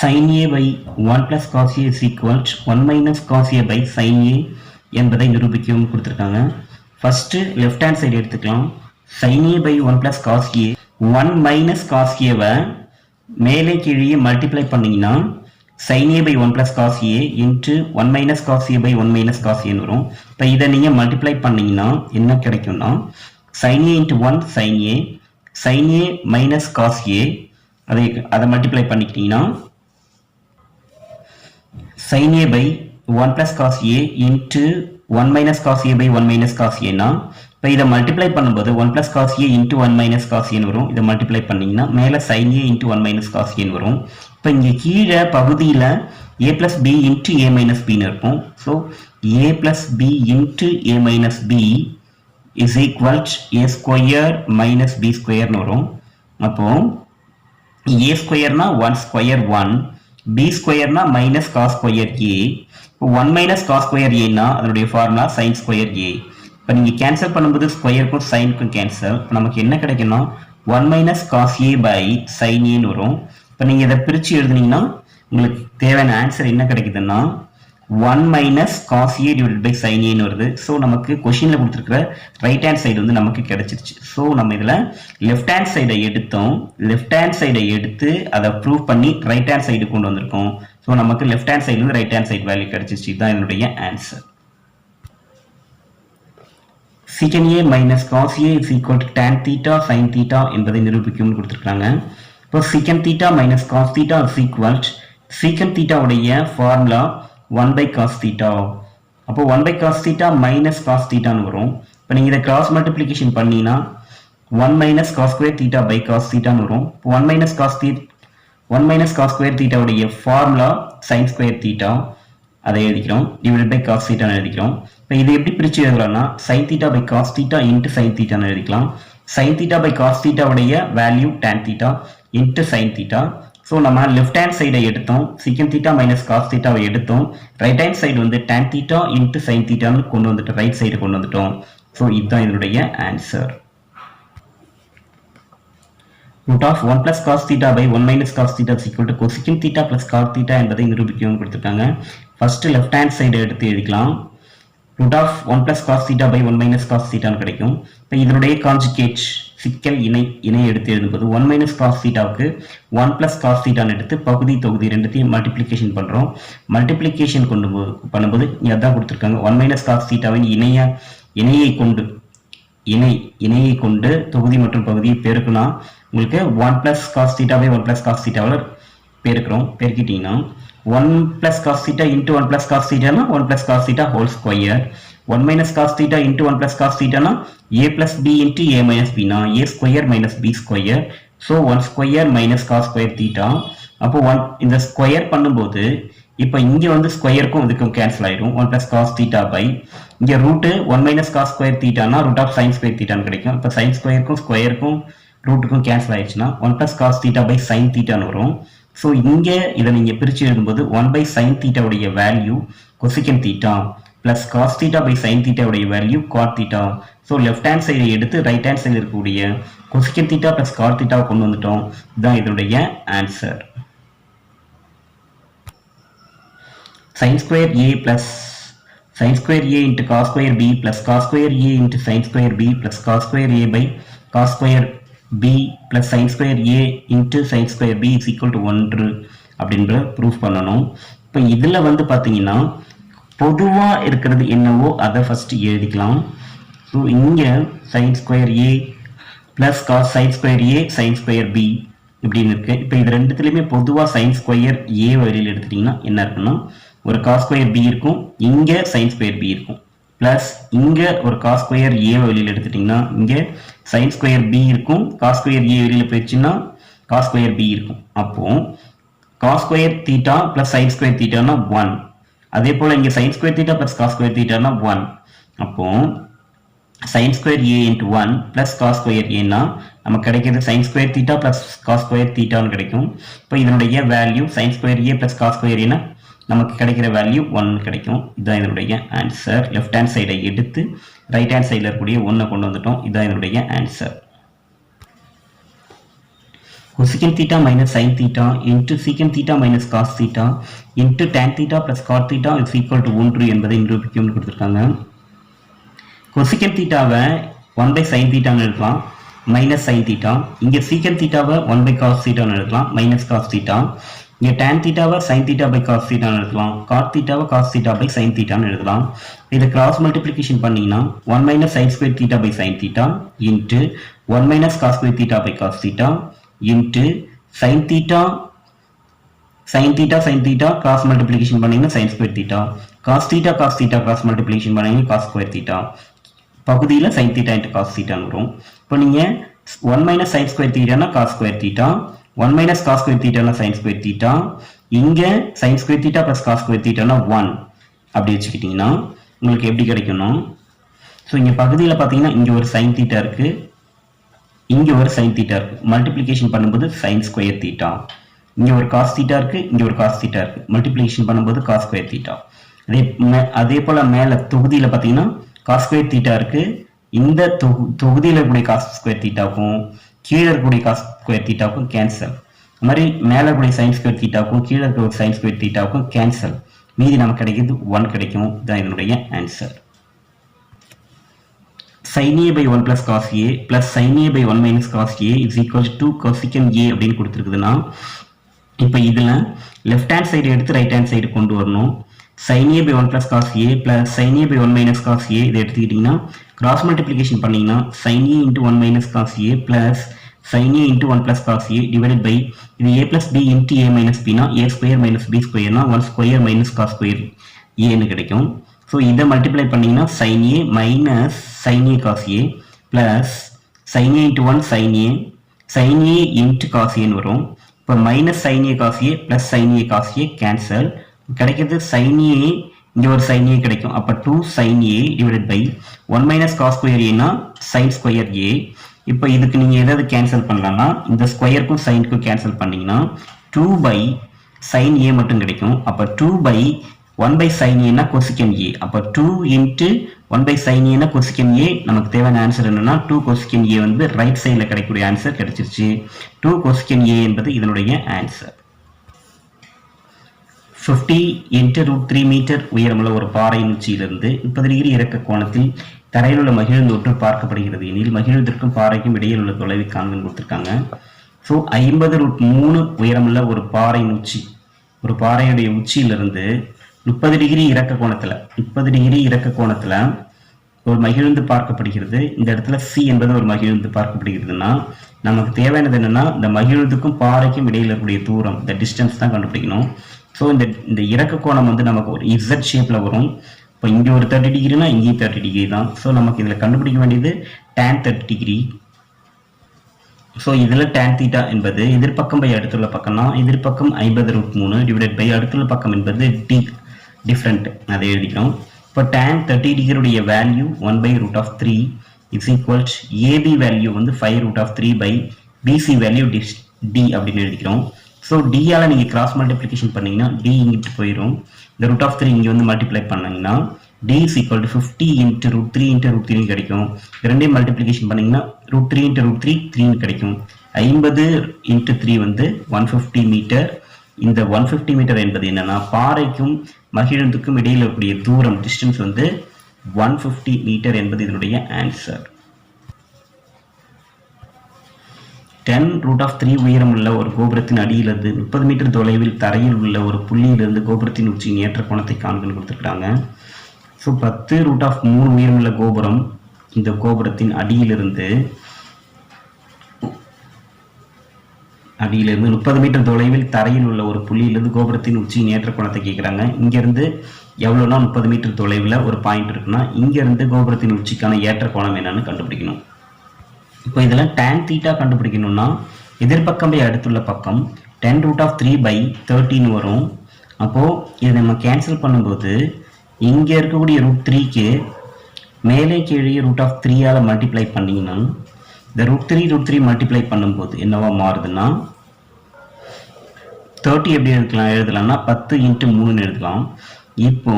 sin a by 1 plus cos a is equal to 1 minus cos a by sin a என்பதை நிரூபிக்கவும் கொடுத்துருக்காங்க first left hand side எடுத்துக்கலாம் sin a by 1 plus cos a 1 minus cos a வை மேலே கீழே multiply பண்ணீங்கன்னா sin a by 1 plus cos a into 1 minus cos a by 1 minus cos a ன்னு வரும் இப்போ இதை நீங்கள் மல்டிப்ளை பண்ணீங்கன்னா என்ன கிடைக்கும்னா sin a into 1 sin a sin a minus cos a அதை அதை மல்டிப்ளை பண்ணிக்கிட்டீங்கன்னா sin a by 1 plus cos a into 1 minus cos a by 1 minus cos a னா இப்போ இதை மல்டிப்ளை பண்ணும்போது 1 plus cos a into 1 minus cos a வரும் இதை multiply பண்ணீங்கன்னா மேலே sin a into 1 minus cos a வரும் இப்போ இங்கே கீழே பகுதியில் a plus b into a minus b ன்னு இருக்கும் so a plus b into a minus b is equal to a square minus b square ன்னு வரும் அப்போ a ஸ்கொயர்னா ஒன் ஸ்கொயர் ஒன் பி ஸ்கொயர்னா மைனஸ் காஸ் ஸ்கொயர் ஏ இப்போ one minus cos square ஏன்னா அதனுடைய ஃபார்முலா சைன் ஸ்கொயர் ஏ இப்போ நீங்கள் கேன்சல் பண்ணும்போது ஸ்கொயருக்கும் சைனுக்கும் கேன்சல் இப்போ நமக்கு என்ன கிடைக்கும்னா one minus cos A by sine ஏன்னு வரும். இப்போ நீங்கள் இதை பிரித்து எழுதுனீங்கன்னா உங்களுக்கு தேவையான ஆன்சர் என்ன கிடைக்குதுன்னா one minus cos A divide by sine ஏன்னு வருது. ஸோ நமக்கு கொஷினில் கொடுத்துருக்குற ரைட் ஹேண்ட் சைடு வந்து நமக்கு கிடைச்சிருச்சு. ஸோ நம்ம இதில் லெஃப்ட் ஹேண்ட் சைடை எடுத்தோம். லெஃப்ட் ஹேண்ட் சைடை எடுத்து அதை ப்ரூவ் பண்ணி ரைட் ஹேண்ட் சைடு கொண்டு வந்திருக்கோம். ஸோ நமக்கு லெஃப்ட் ஹேண்ட் சைடுலேருந்து ரைட் ஹேண்ட் சைடு வேல்யூ கிடைச்சிருச்சு. இதுதான் என்னுடைய answer secant A minus cos a is equal to tan theta sin theta என்பதை நிரூபிக்கும்னு கொடுத்துருக்காங்க இப்போ secant theta minus cos theta is equal to secant formula 1 by cos theta. அப்போ 1 by cos theta minus cos theta வரும். இப்போ நீங்கள் இதை cross multiplication பண்ணீங்கன்னா 1 minus cos square theta by cos theta வரும். இப்போ 1 minus cos theta 1 minus cos square theta formula sin square theta அதை எழுதிக்கிறோம். டிவைட் பை காஸ் தீட்டான்னு எழுதிக்கிறோம். இப்போ இது எப்படி பிரித்து எழுதலாம்னா sine theta by cos theta into sine தீட்டான்னு எழுதிக்கலாம். Sine theta by cos தீட்டாவுடைய value tan theta into sine theta so நம்ம left hand சைடை எடுத்தோம். சிக்கன் தீட்டா மைனஸ் காஸ் தீட்டாவை எடுத்தோம். ரைட் ஹேண்ட் சைடு வந்து டேன் தீட்டா இன்ட்டு சைன் தீட்டான்னு கொண்டு வந்துட்டு ரைட் சைடு கொண்டு வந்துட்டோம். ஸோ இதுதான் இதனுடைய answer root of 1 plus cos theta by 1 minus cos theta is equal to cosecant theta plus cos theta என்பதை நிரூபிக்கவும் கொடுத்துருக்காங்க. ஃபர்ஸ்ட் லெஃப்ட் ஹேண்ட் சைடு எடுத்து எழுதிக்கலாம். Root of 1 plus cos theta by 1 minus cos theta கிடைக்கும். இப்போ இதனுடைய conjugate சிக்கல் இணை இணை எடுத்து எழுதும்போது ஒன் மைனஸ் காஸ் சீட்டாவுக்கு ஒன் பிளஸ் காஸ் சீட்டான்னு எடுத்து பகுதி தொகுதி ரெண்டுத்தையும் மல்டிப்ளிகேஷன் பண்ணுறோம் மல்டிப்ளிகேஷன் கொண்டு போ- பண்ணும்போது இங்கே அதான் கொடுத்துருக்காங்க. ஒன் மைனஸ் காஸ் சீட்டாவின் இணைய இணையை கொண்டு இணை இணையை கொண்டு தொகுதி மற்றும் பகுதியை பெருக்குனா உங்களுக்கு ஒன் பிளஸ் காஸ் சீட்டாவே ஒன் பிளஸ் காஸ் சீட்டாவில் பெருக்கிறோம். பெருக்கிட்டீங்கன்னா one plus cos theta into one plus cos சீட்டானா one plus cos theta whole square one minus cos theta into one plus cos தீட்டானா A plus B into A minus Bina A square minus B square so one square minus cos square theta அப்போ one இந்த square பண்ணும்போது இப்போ இங்கே வந்து ஸ்கொயருக்கும் இதுக்கும் cancel ஆயிடும் one plus cos theta by இங்கே root one minus cos square தீட்டானா root of sign square தீட்டான்னு கிடைக்கும். இப்போ சைன் ஸ்கொயருக்கும் ஸ்கொயருக்கும் ரூட்டுக்கும் கேன்சல் ஆயிடுச்சுன்னா one plus cos theta by sin தீட்டான்னு வரும். ஸோ இங்கே இதை நீங்கள் பிரித்து எழுதும்போது one by sign தீட்டாவுடைய value cosecant theta plus cos theta by sin தீட்டாவுடைய value cot theta so left hand சைடை எடுத்து ரைட் ஹேண்ட் சைடு இருக்கக்கூடிய கொசிக்கன் தீட்டா பிளஸ் காட் தீட்டாவை கொண்டு வந்துட்டோம் இதுதான் இதனுடைய answer sin square A plus sin square A into cos square b plus cos square a into sin square b plus cos square a by cos square b plus sin square a into sin square b is equal to 1 அப்படின்ற proof பண்ணணும் இப்போ இதில் வந்து பார்த்தீங்கன்னா பொதுவாக இருக்கிறது என்னவோ அதை ஃபஸ்ட்டு எழுதிக்கலாம். ஸோ இங்கே sin square A plus cos sin square A sin square B இப்படின்னு இருக்குது இப்போ இது ரெண்டுத்துலையுமே பொதுவாக சைன் ஸ்கொயர் ஏ வழியில் எடுத்துட்டிங்கன்னா என்ன இருக்குன்னா ஒரு காஸ் ஸ்கொயர் பி இருக்கும் இங்கே சைன் ஸ்கொயர் பி இருக்கும். ப்ளஸ் இங்கே ஒரு காஸ் ஸ்கொயர் ஏ வழியில் எடுத்துட்டிங்கன்னா இங்கே சைன் ஸ்கொயர் பி இருக்கும் காஸ் ஸ்கொயர் ஏ வெளியில் போயிடுச்சுன்னா காஸ் ஸ்கொயர் பி இருக்கும். அப்போது cos square theta plus sin square தீட்டானா one அதே போல் இங்கே sin square theta plus cos square தீட்டானா one அப்போ sin square A into one plus cos square ஏன்னா நமக்கு கிடைக்கிறது sin square theta plus cos square தீட்டான்னு கிடைக்கும். இப்போ இதனுடைய value sin square A plus cos square ஏன்னா நமக்கு கிடைக்கிற வேல்யூ ஒன் கிடைக்கும். இதுதான் இதனுடைய ஆன்சர் லெஃப்ட் ஹேண்ட் சைடை எடுத்து ரைட் ஹேண்ட் சைடில் இருக்கக்கூடிய ஒன்றை கொண்டு வந்துட்டோம். இதுதான் இதனுடைய answer cosecant theta minus sin theta into secant theta minus cos theta into tan theta plus cot theta is equal to 1 என்பதை நிரூபிக்கும்னு கொடுத்துருக்காங்க. கொசிகன் தீட்டாவை ஒன் பை sin தீட்டான்னு எழுதலாம். மைனஸ் sin தீட்டா இங்கே secant தீட்டாவை ஒன் பை cos தீட்டான்னு எழுதலாம். Minus cos theta. இங்கே tan தீட்டாவை sin தீட்டா பை cos தீட்டான்னு எழுதலாம். cot தீட்டாவை cos theta by sin தீட்டான்னு எழுதலாம். இதை கிராஸ் மல்டிப்ளிகேஷன் பண்ணீங்கன்னா one minus sin square theta by sin theta into one minus cos square theta by cos theta. Into sin theta sin theta sin theta cross multiplication பண்ணீங்கன்னா sin square theta cos theta cos theta cross multiplication பண்ணீங்கன்னா cos square theta பகுதியில் sign theta into cos தீட்டான்னு வரும். இப்போ நீங்கள் one minus sign square தீட்டானா cos square theta one minus cos square தீட்டானா sine square theta இங்கே sin square theta plus cos square தீட்டானா one அப்படி வச்சுக்கிட்டிங்கன்னா உங்களுக்கு எப்படி கிடைக்கணும்? ஸோ இங்கே பகுதியில் பார்த்தீங்கன்னா இங்கே ஒரு சைன் தீட்டா இருக்குது இங்கே ஒரு சைன் தீட்டா இருக்குது மல்டிப்ளிகேஷன் பண்ணும்போது சைன் ஸ்கொயர் தீட்டா இங்கே ஒரு காஸ் தீட்டா இருக்குது இங்கே ஒரு காஸ் தீட்டா இருக்குது மல்டிப்ளிகேஷன் பண்ணும்போது காஸ் ஸ்கொயர் தீட்டா அதே மே- அதே போல் மேலே தொகுதியில் பார்த்தீங்கன்னா காஸ் ஸ்கொயர் தீட்டா இருக்குது இந்த தொகு தொகுதியில் இருக்கக்கூடிய காஸ் ஸ்கொயர் தீட்டாக்கும் கீழே இருக்கக்கூடிய காஸ் ஸ்கொயர் தீட்டாக்கும் கேன்சல் அது மாதிரி மேலே இருக்கக்கூடிய சைன் ஸ்கொயர் தீட்டாக்கும் கீழே இருக்க சைன் ஸ்கொயர் தீட்டாக்கும் கேன்சல் மீதி நமக்கு கிடைக்கிறது ஒன் கிடைக்கும். இதுதான் இதனுடைய answer sin a by 1 plus cos a plus sin a by 1 minus cos a is equal to cosecant a அப்படின்னு கொடுத்துருக்குதுன்னா இப்போ இதில் லெஃப்ட் ஹேண்ட் சைடு எடுத்து ரைட் ஹேண்ட் சைடு கொண்டு வரணும் sin a by 1 plus cos a plus sin a by 1 minus cos a இதை எடுத்துக்கிட்டிங்கன்னா cross multiplication பண்ணீங்கன்னா sin a into 1 minus cos a plus sin a into 1 plus cos a divided by இது a plus b into a minus b னா a square minus b square னா 1 square minus cos square a ன்னு கிடைக்கும் so இதை multiply பண்ணீங்கன்னா sin A minus sin A cos a plus sin a into 1 sin a sin a into cos ஏன்னு வரும். இப்போ minus sin A cos A plus sin A cos A cancel கிடைக்கிறது sign ஏ இங்கே ஒரு sign ஏ கிடைக்கும். அப்போ two sin A divided by one minus cos square ஏனா sign square ஏ இப்போ இதுக்கு நீங்கள் எதாவது கேன்சல் பண்ணலாம்னா இந்த ஸ்கொயருக்கும் சைனுக்கும் கேன்சல் பண்ணீங்கன்னா டூ பை சைன் ஏ மட்டும் கிடைக்கும். அப்போ two by one by sin ஏனா கொசிக்கன் ஏ அப்போ two into one by sin ஏனா கொசிக்கன் ஏ நமக்கு தேவையான ஆன்சர் என்னன்னா டூ கொசிக்கன் ஏ வந்து ரைட் சைடில் கிடைக்கக்கூடிய ஆன்சர் கிடைச்சிருச்சு. டூ கொசிக்கன் ஏ என்பது இதனுடைய answer fifty into root three metre உயரமுள்ள ஒரு பாறை உச்சியிலிருந்து முப்பது டிகிரி இறக்க கோணத்தில் தரையில் உள்ள மகிழ்ந்து ஒன்று பார்க்கப்படுகிறது. எனில் மகிழ்ந்திற்கும் பாறைக்கும் இடையில் உள்ள தொலைவை காண்புன்னு கொடுத்துருக்காங்க. ஸோ ஐம்பது ரூட் மூணு உயரமுள்ள ஒரு பாறை உச்சி. ஒரு பாறையுடைய உச்சியிலிருந்து முப்பது டிகிரி இறக்க கோணத்தில் முப்பது டிகிரி இறக்க கோணத்தில் ஒரு மகிழ்ந்து பார்க்கப்படுகிறது. இந்த இடத்துல சி என்பது ஒரு மகிழ்ந்து பார்க்கப்படுகிறதுனா நமக்கு தேவையானது என்னன்னா இந்த மகிழ்ந்துக்கும் பாறைக்கும் இடையில இருக்கக்கூடிய தூரம் இந்த டிஸ்டன்ஸ் தான் கண்டுபிடிக்கணும். ஸோ இந்த இந்த இறக்க கோணம் வந்து நமக்கு ஒரு இசட் ஷேப்பில் வரும். இப்போ இங்கே ஒரு தேர்ட்டி டிகிரினா இங்கேயும் தேர்ட்டி டிகிரி தான். ஸோ நமக்கு இதில் கண்டுபிடிக்க வேண்டியது டேன் தேர்ட்டி டிகிரி ஸோ இதில் டேன் தீட்டா என்பது எதிர்ப்பக்கம் பை அடுத்துள்ள பக்கம்னா எதிர்ப்பக்கம் ஐம்பது ரூட் மூணு டிவைடட் பை அடுத்துள்ள பக்கம் என்பது டி டிஃப்ரெண்ட் அதை எழுதிக்கிறோம். இப்போ tan thirty டிகிரியுடைய value one by root of three is equals AB value வந்து five root of three by BC value dish D அப்படின்னு எழுதிக்கிறோம். ஸோ டியால் நீங்கள் கிராஸ் மல்டிப்ளிகேஷன் பண்ணிங்கன்னா டி இங்கிட்டு போயிடும் இந்த ரூட் ஆஃப் த்ரீ இங்கே வந்து மல்டிப்ளை பண்ணீங்கன்னா D is equal to fifty into root three into root three கிடைக்கும். இது ரெண்டையும் மல்டிப்ளிகேஷன் பண்ணிங்கன்னா root three into root three த்ரீன்னு கிடைக்கும். ஐம்பது இன்ட்டு த்ரீ வந்து ஒன் ஃபிஃப்டி மீட்டர் இந்த ஒன் ஃபிஃப்டி மீட்டர் என்பது என்னன்னா பாறைக்கும் மகிழுந்துக்கும் இடையில் இருக்கக்கூடிய தூரம் டிஸ்டன்ஸ் வந்து ஒன் ஃபிஃப்டி மீட்டர் என்பது இதனுடைய answer ten root of three உயரம் உள்ள ஒரு கோபுரத்தின் அடியிலிருந்து முப்பது மீட்டர் தொலைவில் தரையில் உள்ள ஒரு புள்ளியிலிருந்து கோபுரத்தின் உச்சியின் ஏற்ற கோணத்தை காண்புன்னு கொடுத்துருக்குறாங்க. ஸோ பத்து ரூட் ஆஃப் மூணு உயரமுள்ள கோபுரம் இந்த கோபுரத்தின் அடியிலிருந்து அடியிலிருந்து முப்பது மீட்டர் தொலைவில் தரையில் உள்ள ஒரு புள்ளியிலிருந்து கோபுரத்தின் உச்சியின் ஏற்ற கோணத்தை கேட்குறாங்க. இங்கேருந்து எவ்வளோனா முப்பது மீட்டர் தொலைவில் ஒரு பாயிண்ட் இருக்குன்னா இங்கேருந்து கோபுரத்தின் உச்சிக்கான ஏற்ற கோணம் என்னன்னு கண்டுபிடிக்கணும். இப்போ இதெல்லாம் டேன் தீட்டா கண்டுபிடிக்கணும்னா எதிர்பக்கம் அடுத்துள்ள பக்கம் ten root of three by தேர்ட்டின்னு வரும். அப்போது இதை நம்ம கேன்சல் பண்ணும்போது இங்கே இருக்கக்கூடிய ரூட் த்ரீக்கு மேலே கீழே ரூட் ஆஃப் த்ரீயால் மல்டிப்ளை பண்ணிங்கன்னா இந்த root three root three multiply பண்ணும்போது என்னவா மாறுதுன்னா தேர்ட்டி எப்படி எடுக்கலாம்? எழுதலாம்னா பத்து இன்ட்டு மூணுன்னு எழுதலாம் இப்போ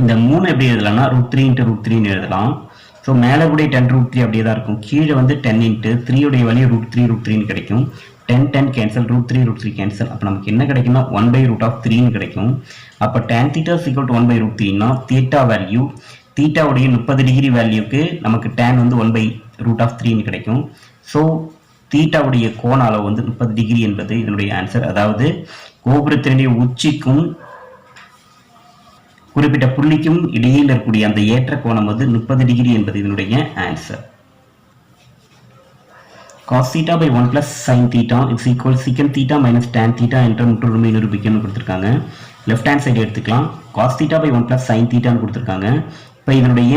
இந்த மூணு எப்படி எழுதலாம்னா ரூட் த்ரீ இன்ட்டு ரூட் த்ரீன்னு எழுதலாம். ஸோ மேலே கூட டென் ரூட் த்ரீ அப்படியே தான் இருக்கும். கீழே வந்து டென் இன்ட்டு த்ரீயுடைய வேல்யூ ரூட் த்ரீ ரூட் த்ரீன்னு கிடைக்கும். Ten ten cancel root three root three cancel அப்போ நமக்கு என்ன கிடைக்கும்னா ஒன் பை ரூட் ஆஃப் த்ரீன்னு கிடைக்கும். அப்போ tan theta is equal to one by root த்ரீனா theta value தீட்டாவுடைய முப்பது டிகிரி வேல்யூக்கு நமக்கு டேன் வந்து ஒன் பை ரூட் ஆஃப் த்ரீன்னு கிடைக்கும். ஸோ தீட்டாவுடைய கோண அளவு வந்து முப்பது டிகிரி என்பது இதனுடைய ஆன்சர் அதாவது கோபுரத்தினுடைய உச்சிக்கும் குறிப்பிட்ட புள்ளிக்கும் இடையில் இருக்கக்கூடிய அந்த ஏற்ற கோணம் வந்து முப்பது டிகிரி என்பது இதனுடைய answer cos theta by 1 plus sin theta is equal secant theta minus tan theta என்ற முற்றுமை நிரூபிக்கணும்னு கொடுத்துருக்காங்க. லெஃப்ட் ஹேண்ட் சைடு எடுத்துக்கலாம். cos theta by 1 plus sin theta கொடுத்துருக்காங்க. இப்போ இதனுடைய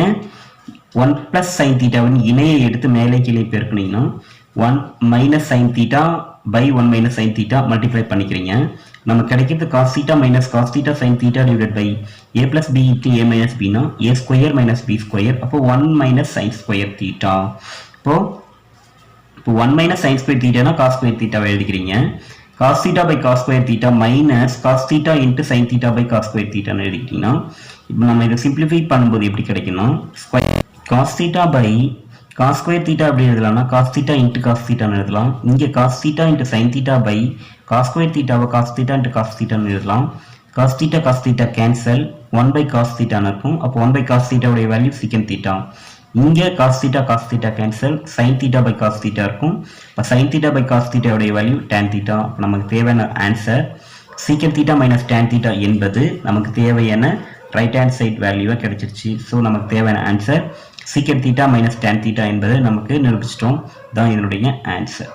1 plus sin theta வின் இணையை எடுத்து மேலே கீழே பெருக்குனீங்கன்னா 1 minus sin theta by 1 minus sin theta multiply பண்ணிக்கிறீங்க. நம்ம கிடைக்கிறது cos theta minus cos theta sin theta divided by a plus b into a minus b னா a square minus b square. அப்போ 1 minus sin square theta. இப்போ இப்போ one minus sign square தீட்டானா cos square தீட்டாவை எழுதிக்கிறீங்க. Cos theta by cos square theta minus cos theta into sin theta by cos square தீட்டான்னு எழுதிக்கிட்டீங்கன்னா இப்போ நம்ம இதை சிம்பிளிஃபை பண்ணும்போது எப்படி கிடைக்கும்னா square cos theta by cos square theta அப்படி எழுதலாம்னா காஸ் தீட்டா இன்ட்டு காஸ் தீட்டான்னு எழுதலாம் இங்கே cos theta into sin theta by cos square தீட்டாவை காஸ் தீட்டா இன்ட்டு காஸ் தீட்டான்னு எழுதலாம் cos theta cos theta cancel one by cos தீட்டான்னு இருக்கும் அப்போ ஒன் பை காஸ் தீட்டாவுடைய வேல்யூ சிக்கன் தீட்டா இங்கே cos theta cos theta cancel sin theta by cos theta இருக்கும் இப்போ sign theta by cos தீட்டாவுடைய value tan theta அப்போ நமக்கு தேவையான ஆன்சர் சீக்கன் தீட்டா மைனஸ் டேன் தீட்டா என்பது நமக்கு தேவையான ரைட் ஹேண்ட் சைட் வேல்யூவாக கிடைச்சிருச்சு ஸோ நமக்கு தேவையான ஆன்சர் சீக்கிரம் தீட்டா மைனஸ் டேன் தீட்டா என்பது நமக்கு நிரூபிச்சிட்டோம். தான் இதனுடைய ஆன்சர்